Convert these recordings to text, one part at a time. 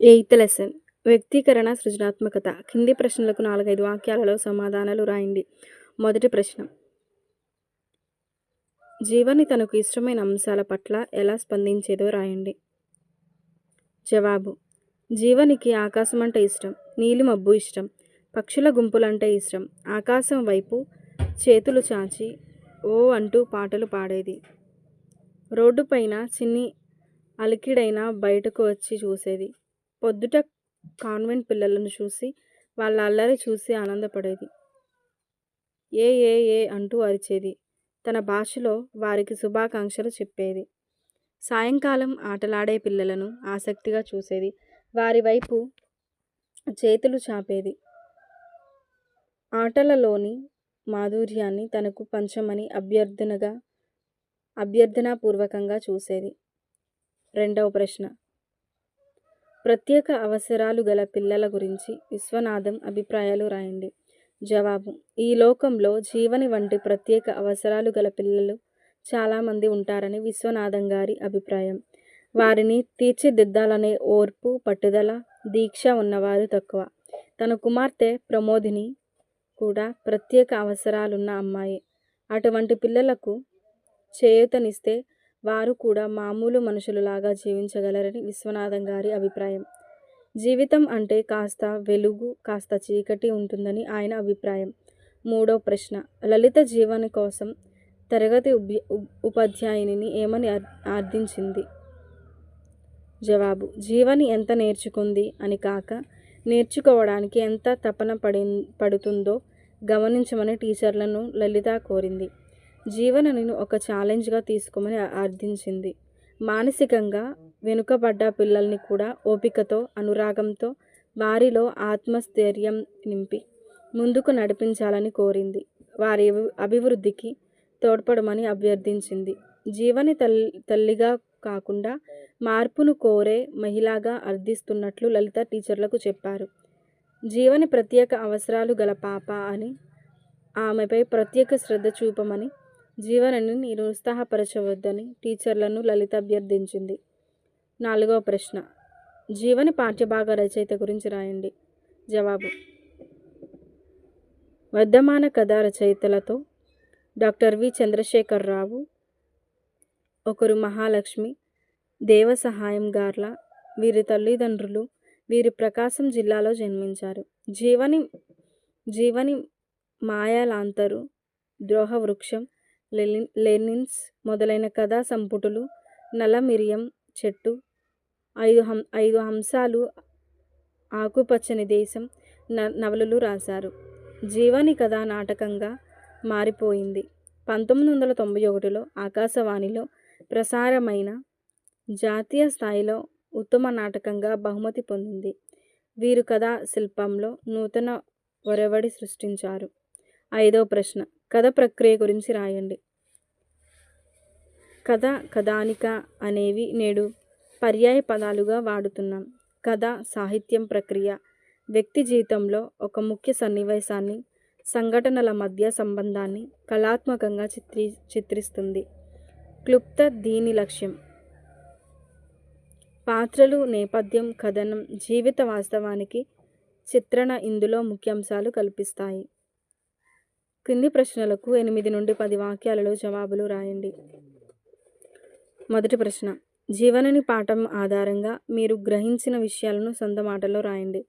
Eighth lesson. వ్యక్తీకరణ సృజనాత్మకత. కింది ప్రశ్నలకు నాలుగైదు వాక్యాలలో సమాధానాలు రాయండి. మొదటి ప్రశ్న. జీవని తనకు ఇష్టమైన అంశాల పట్ల ఎలా స్పందించేదో రాయండి. జవాబు. జీవనికి ఆకాశం అంటే ఇష్టం నీలి మబ్బు ఇష్టం పక్షుల గుంపులంటే ఇష్టం ఆకాశం వైపు చేతులు చాచి ఓ అంటూ పాటలు పాడేది. రోడ్డుపైన చిన్ని అలికిడైన బయటకు వచ్చి చూసేది. పొద్దుట కాన్వెంట్ పిల్లలను చూసి వాళ్ళ అల్లరి చూసి ఆనందపడేది. ఏ ఏ ఏ అంటూ అరిచేది. తన భాషలో వారికి శుభాకాంక్షలు చెప్పేది. సాయంకాలం ఆటలాడే పిల్లలను ఆసక్తిగా చూసేది. వారి వైపు చేతులు చాపేది. ఆటలలోని మాధుర్యాన్ని తనకు పంచమని అభ్యర్థనగా అభ్యర్థనాపూర్వకంగా చూసేది. రెండవ ప్రశ్న. ప్రత్యేక అవసరాలు గల పిల్లల గురించి విశ్వనాథం అభిప్రాయాలు రాయండి. జవాబు ఈ లోకంలో జీవని వంటి ప్రత్యేక అవసరాలు గల పిల్లలు చాలామంది ఉంటారని విశ్వనాథం గారి అభిప్రాయం. వారిని తీర్చిదిద్దాలనే ఓర్పు పట్టుదల దీక్ష ఉన్నవారు తక్కువ. తన కుమార్తె ప్రమోదిని కూడా ప్రత్యేక అవసరాలున్న అమ్మాయి. అటువంటి పిల్లలకు చేయూతనిస్తే వారు కూడా మామూలు మనుషులలాగా జీవించగలరని విశ్వనాథం గారి అభిప్రాయం. జీవితం అంటే కాస్త వెలుగు కాస్త చీకటి ఉంటుందని ఆయన అభిప్రాయం. మూడో ప్రశ్న లలిత జీవని కోసం తరగతి ఉపాధ్యాయుని ఏమని అర్థించింది జవాబు జీవని ఎంత నేర్చుకుంది అని కాక నేర్చుకోవడానికి ఎంత తపన పడి పడుతుందో గమనించమని టీచర్లను లలిత కోరింది. జీవనను ఒక ఛాలెంజ్గా తీసుకోమని అర్థించింది. మానసికంగా వెనుకబడ్డ పిల్లల్ని కూడా ఓపికతో అనురాగంతో వారిలో ఆత్మస్థైర్యం నింపి ముందుకు నడిపించాలని కోరింది. వారి అభివృద్ధికి తోడ్పడమని అభ్యర్థించింది. జీవని తల్లి తల్లిగా కాకుండా మార్పును కోరే మహిళగా అర్థిస్తున్నట్లు లలిత టీచర్లకు చెప్పారు. జీవని ప్రత్యేక అవసరాలు గల పాప అని ఆమెపై ప్రత్యేక శ్రద్ధ చూపమని జీవనను నిరుత్సాహపరచవద్దని టీచర్లను లలిత అభ్యర్థించింది. నాలుగవ ప్రశ్న. జీవని పాఠ్యభాగ రచయిత గురించి రాయండి. జవాబు. వర్ధమాన కథ రచయితలతో డాక్టర్ వి. చంద్రశేఖరరావు ఒకరు మహాలక్ష్మి దేవ సహాయం గార్ల వీరి తల్లిదండ్రులు వీరి ప్రకాశం జిల్లాలో జన్మించారు. జీవని జీవని మాయాలాంతరు ద్రోహ వృక్షం లెనిన్ లెనిన్స్ మొదలైన కథా సంపుటులు నలమిరియం చెట్టు ఐదు హం ఐదు అంశాలు ఆకుపచ్చని దేశం న నవలలు రాశారు. జీవని కథ నాటకంగా మారిపోయింది. పంతొమ్మిది వందల తొంభై ఒకటిలో ఆకాశవాణిలో ప్రసారమైన జాతీయ స్థాయిలో ఉత్తమ నాటకంగా బహుమతి పొందింది. వీరు కథా శిల్పంలో నూతన ఒరవడి సృష్టించారు. ఐదో ప్రశ్న. కథ ప్రక్రియ గురించి రాయండి. కథ కథానిక అనేవి నేడు పర్యాయ పదాలుగా వాడుతున్నాం. కథ సాహిత్యం ప్రక్రియ వ్యక్తి జీవితంలో ఒక ముఖ్య సన్నివేశాన్ని సంఘటనల మధ్య సంబంధాన్ని కళాత్మకంగా చిత్రీ చిత్రిస్తుంది. క్లుప్త దీని లక్ష్యం. పాత్రలు నేపథ్యం కథనం జీవిత వాస్తవానికి చిత్రణ ఇందులో ముఖ్యాంశాలు కల్పిస్తాయి. కింది ప్రశ్నలకు ఎనిమిది నుండి పది వాక్యాలలో జవాబులు రాయండి. మొదటి ప్రశ్న జీవనని పాఠం ఆధారంగా మీరు గ్రహించిన విషయాలను సొంత మాటల్లో రాయండి.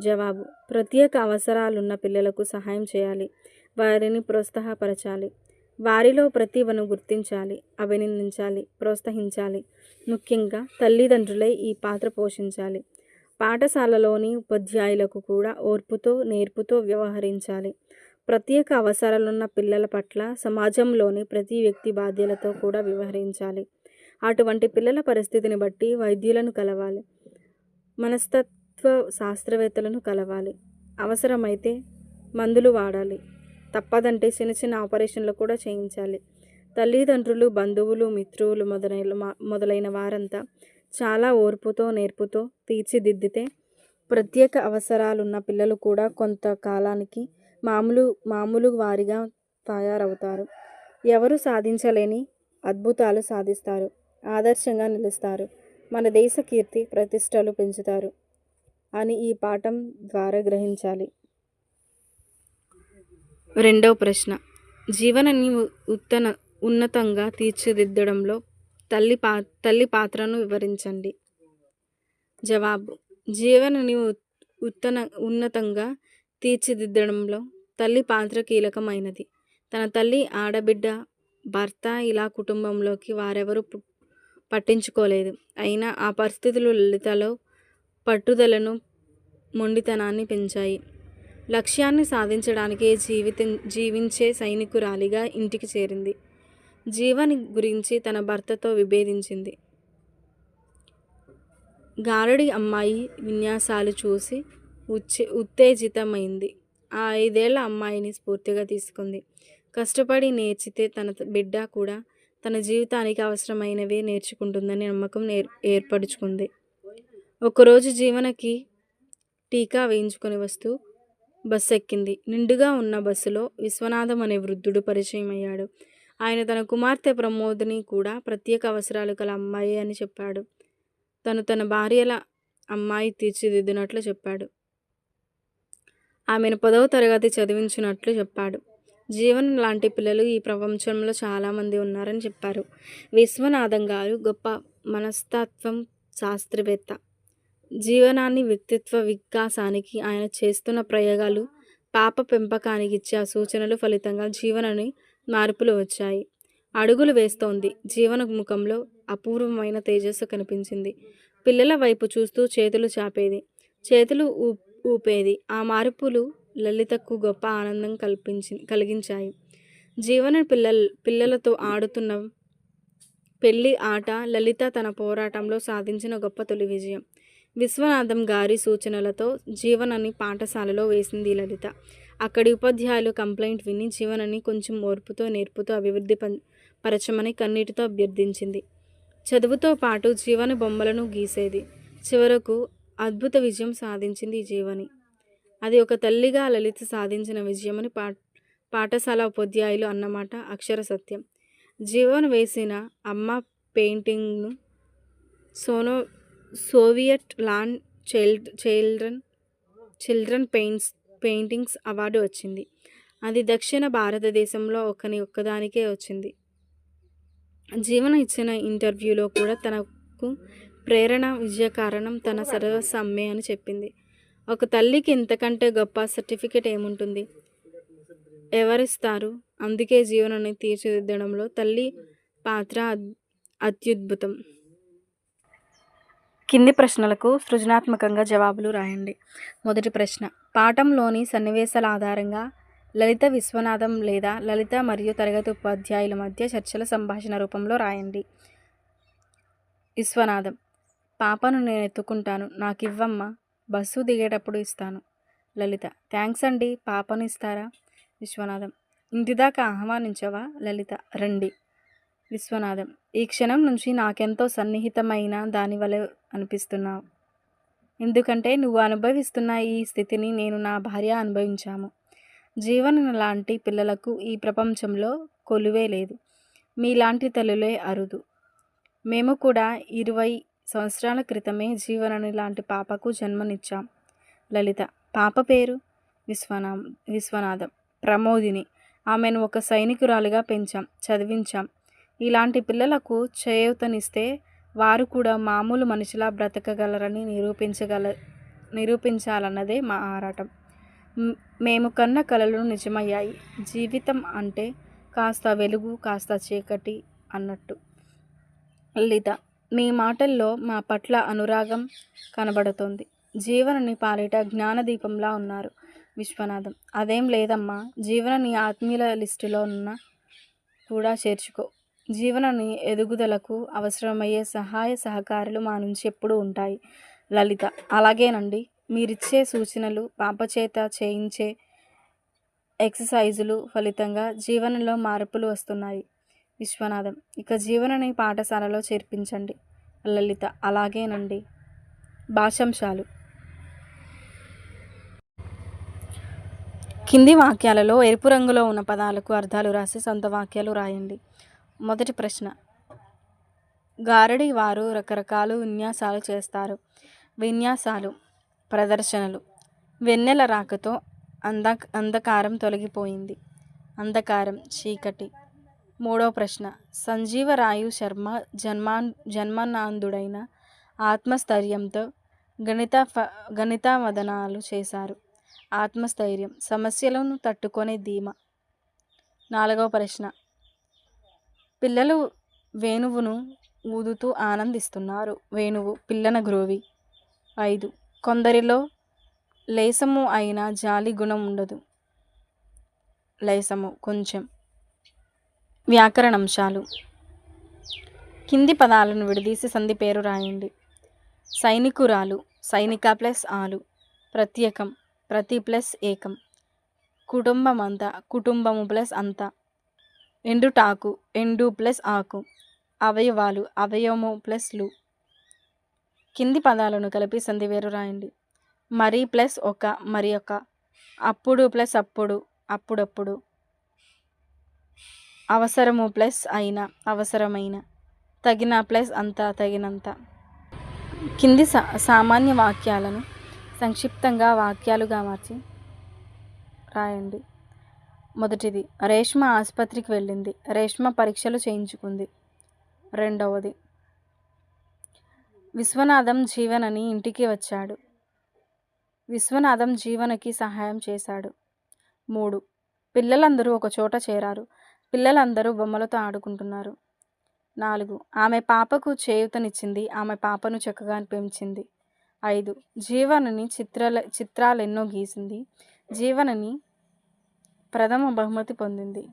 జవాబు ప్రత్యేక అవసరాలున్న పిల్లలకు సహాయం చేయాలి. వారిని ప్రోత్సాహపరచాలి. వారిలో ప్రతిభను గుర్తించాలి. అభినందించాలి. ప్రోత్సహించాలి. ముఖ్యంగా తల్లిదండ్రులే ఈ పాత్ర పోషించాలి. పాఠశాలలోని ఉపాధ్యాయులకు కూడా ఓర్పుతో నేర్పుతో వ్యవహరించాలి. ప్రత్యేక అవసరాలున్న పిల్లల పట్ల సమాజంలోని ప్రతి వ్యక్తి బాధ్యతలతో కూడా వ్యవహరించాలి. అటువంటి పిల్లల పరిస్థితిని బట్టి వైద్యులను కలవాలి. మనస్తత్వ శాస్త్రవేత్తలను కలవాలి. అవసరమైతే మందులు వాడాలి. తప్పదంటే చిన్న చిన్న ఆపరేషన్లు కూడా చేయించాలి. తల్లిదండ్రులు బంధువులు మిత్రులు మొదలైన మొదలైన వారంతా చాలా ఓర్పుతో నేర్పుతో తీర్చిదిద్దితే ప్రత్యేక అవసరాలున్న పిల్లలు కూడా కొంతకాలానికి మామూలు మామూలు వారిగా తయారవుతారు. ఎవరు సాధించలేని అద్భుతాలు సాధిస్తారు. ఆదర్శంగా నిలుస్తారు. మన దేశ కీర్తి ప్రతిష్టలు పెంచుతారు అని ఈ పాఠం ద్వారా గ్రహించాలి. రెండవ ప్రశ్న. జీవనాన్ని ఉత్తన ఉన్నతంగా తీర్చిదిద్దడంలో తల్లి పా తల్లి పాత్రను వివరించండి. జవాబు. జీవనని ఉత్తన ఉన్నతంగా తీర్చిదిద్దడంలో తల్లి పాత్ర కీలకమైనది. తన తల్లి ఆడబిడ్డ భర్త ఇలా కుటుంబంలోకి వారెవరు పట్టించుకోలేదు. అయినా ఆ పరిస్థితులు లలితలో పట్టుదలను మొండితనాన్ని పెంచాయి. లక్ష్యాన్ని సాధించడానికి జీవితం జీవించే సైనికురాలిగా ఇంటికి చేరింది. జీవని గురించి తన భర్తతో విభేదించింది. గారడి అమ్మాయి విన్యాసాలు చూసి ఉచ్చే ఉత్తేజితమైంది. ఆ ఐదేళ్ళ అమ్మాయిని స్ఫూర్తిగా తీసుకుంది. కష్టపడి నేర్చితే తన బిడ్డ కూడా తన జీవితానికి అవసరమైనవే నేర్చుకుంటుందని నమ్మకం నేర్ ఏర్పరచుకుంది ఒకరోజు జీవనకి టీకా వేయించుకొని వస్తూ బస్సు ఎక్కింది నిండుగా ఉన్న బస్సులో విశ్వనాథం అనే వృద్ధుడు పరిచయం అయ్యాడు ఆయన తన కుమార్తె ప్రమోద్ని కూడా ప్రత్యేక అవసరాలు గల అమ్మాయి అని చెప్పాడు. తను తన భార్యల అమ్మాయి తీర్చిదిద్దినట్లు చెప్పాడు. ఆమెను పదవ తరగతి చదివించినట్లు చెప్పాడు. జీవన్ లాంటి పిల్లలు ఈ ప్రపంచంలో చాలామంది ఉన్నారని చెప్పారు. విశ్వనాథం గారు గొప్ప మనస్తత్వం శాస్త్రవేత్త. జీవనాన్ని వ్యక్తిత్వ వికాసానికి ఆయన చేస్తున్న ప్రయోగాలు పాప పెంపకానికి ఇచ్చే ఆ సూచనలు ఫలితంగా జీవనని మార్పులు వచ్చాయి. అడుగులు వేస్తోంది. జీవన ముఖంలో అపూర్వమైన తేజస్సు కనిపించింది. పిల్లల వైపు చూస్తూ చేతులు చాపేది. చేతులు ఊ ఊపేది. ఆ మార్పులు లలితకు గొప్ప ఆనందం కల్పించి కలిగించాయి. జీవన పిల్లల పిల్లలతో ఆడుతున్న పెళ్ళి ఆట లలిత తన పోరాటంలో సాధించిన గొప్ప తొలి విజయం. విశ్వనాథం గారి సూచనలతో జీవనని పాఠశాలలో వేసింది లలిత. అక్కడి ఉపాధ్యాయులు కంప్లైంట్ విని జీవనని కొంచెం ఓర్పుతో నేర్పుతో అభివృద్ధి పరచమని కన్నీటితో అభ్యర్థించింది. చదువుతో పాటు జీవన బొమ్మలను గీసేది. చివరకు అద్భుత విజయం సాధించింది ఈ జీవని. అది ఒక తల్లిగా లలిత సాధించిన విజయమని పా పాఠశాల ఉపాధ్యాయులు అన్నమాట అక్షర సత్యం. జీవన్ వేసిన అమ్మ పెయింటింగ్ను Sono Soviet land child children children paints paintings award వచ్చింది. అది దక్షిణ భారతదేశంలో ఒకని ఒక్కదానికే వచ్చింది. జీవన ఇచ్చిన ఇంటర్వ్యూలో కూడా తనకు ప్రేరణ విజయ కారణం తన సర్వస్వ అమ్మే అని చెప్పింది. ఒక తల్లికి ఇంతకంటే గొప్ప సర్టిఫికెట్ ఏముంటుంది? ఎవరిస్తారు? అందుకే జీవనాన్ని తీర్చిదిద్దడంలో తల్లి పాత్ర అత్యద్భుతం. కింది ప్రశ్నలకు సృజనాత్మకంగా జవాబులు రాయండి. మొదటి ప్రశ్న. పాఠంలోని సన్నివేశాల ఆధారంగా లలిత విశ్వనాథం లేదా లలిత మరియు తరగతి ఉపాధ్యాయుల మధ్య చర్చల సంభాషణ రూపంలో రాయండి. విశ్వనాథం. పాపను నేను ఎత్తుకుంటాను. నాకు ఇవ్వమ్మా బస్సు దిగేటప్పుడు ఇస్తాను. లలిత. థ్యాంక్స్ అండి. పాపను ఇస్తారా? విశ్వనాథం. ఇంటిదాకా ఆహ్వానించవా? లలిత. రండి. విశ్వనాథం. ఈ క్షణం నుంచి నాకెంతో సన్నిహితమైన దానివలె అనిపిస్తున్నావు. ఎందుకంటే నువ్వు అనుభవిస్తున్న ఈ స్థితిని నేను నా భార్య అనుభవించాము. జీవన లాంటి పిల్లలకు ఈ ప్రపంచంలో కొలువే లేదు. మీలాంటి తల్లులే అరుదు. మేము కూడా ఇరవై సంవత్సరాల క్రితమే జీవనని లాంటి పాపకు జన్మనిచ్చాం. లలిత. పాప పేరు? విశ్వనా విశ్వనాథం. ప్రమోదిని. ఆమెను ఒక సైనికురాలిగా పెంచాం చదివించాం. ఇలాంటి పిల్లలకు చేయూతనిస్తే వారు కూడా మామూలు మనిషిలా బ్రతకగలరని నిరూపించగల నిరూపించాలన్నదే మా ఆరాటం. మేము కన్న కలలు నిజమయ్యాయి. జీవితం అంటే కాస్త వెలుగు కాస్త చీకటి అన్నట్టు. లలిత. మీ మాటల్లో మా పట్ల అనురాగం కనబడుతోంది. జీవనని పాలిట జ్ఞానదీపంలా ఉన్నారు విశ్వనాథం. అదేం లేదమ్మా జీవనని ఆత్మీయుల లిస్టులో ఉన్న కూడా చేర్చుకో. జీవనని ఎదుగుదలకు అవసరమయ్యే సహాయ సహకారాలు మా నుంచి ఎప్పుడూ ఉంటాయి. లలిత అలాగేనండి. మీరిచ్చే సూచనలు పాపచేత చేయించే ఎక్సర్సైజులు ఫలితంగా జీవనంలో మార్పులు వస్తున్నాయి. విశ్వనాథం. ఇక జీవనని పాఠశాలలో చేర్పించండి. లలిత అలాగేనండి. భాషంశాలు కింది వాక్యాలలో ఎరుపు రంగులో ఉన్న పదాలకు అర్థాలు రాసి సొంత వాక్యాలు రాయండి. మొదటి ప్రశ్న. గారడి వారు రకరకాల విన్యాసాలు చేస్తారు. విన్యాసాలు ప్రదర్శనలు. వెన్నెల రాకతో అంధ అంధకారం తొలగిపోయింది. అంధకారం చీకటి. మూడో ప్రశ్న. సంజీవరాయు శర్మ జన్మా జన్మనాందుడైన ఆత్మస్థైర్యంతో గణిత ఫ గణిత వదనాలు చేశారు. ఆత్మస్థైర్యం సమస్యలను తట్టుకునే ధీమ. నాలుగవ ప్రశ్న. పిల్లలు వేణువును ఊదుతూ ఆనందిస్తున్నారు. వేణువు పిల్లన గ్రోవి. ఐదు. కొందరిలో లేసము అయిన జాలి గుణం ఉండదు. లేసము కొంచెం. వ్యాకరణంశాలు. కింది పదాలను విడదీసి సంధి పేరు రాయండి. సైనికురాలు సైనిక ప్లస్ ఆలు ప్రత్యేకం ప్రతి ప్లస్ ఏకం కుటుంబం అంతా కుటుంబము ప్లస్ అంతా ఎండుటాకు ఎండు ప్లస్ ఆకు అవయవాలు అవయవము ప్లస్లు. కింది పదాలను కలిపి సంధి వేరు రాయండి. మరి ప్లస్ ఒక మరి ఒక అప్పుడు ప్లస్ అప్పుడు అప్పుడప్పుడు. అవసరము ప్లస్ అయిన అవసరమైన. తగిన ప్లస్ అంత తగినంత. కింది సా సామాన్య వాక్యాలను సంక్షిప్తంగా వాక్యాలుగా మార్చి రాయండి. మొదటిది రేష్మ ఆసుపత్రికి వెళ్ళింది. రేష్మ పరీక్షలు చేయించుకుంది. రెండవది విశ్వనాథం జీవనని ఇంటికి వచ్చాడు. విశ్వనాథం జీవనకి సహాయం చేశాడు. మూడు పిల్లలందరూ ఒక చోట చేరారు. పిల్లలందరూ బొమ్మలతో ఆడుకుంటున్నారు. నాలుగు ఆమె పాపకు చేయూతనిచ్చింది. ఆమె పాపను చక్కగా పెంచింది. ఐదు జీవనని చిత్రాల చిత్రాలెన్నో గీసింది. జీవనని ప్రథమ బహుమతి పొందింది.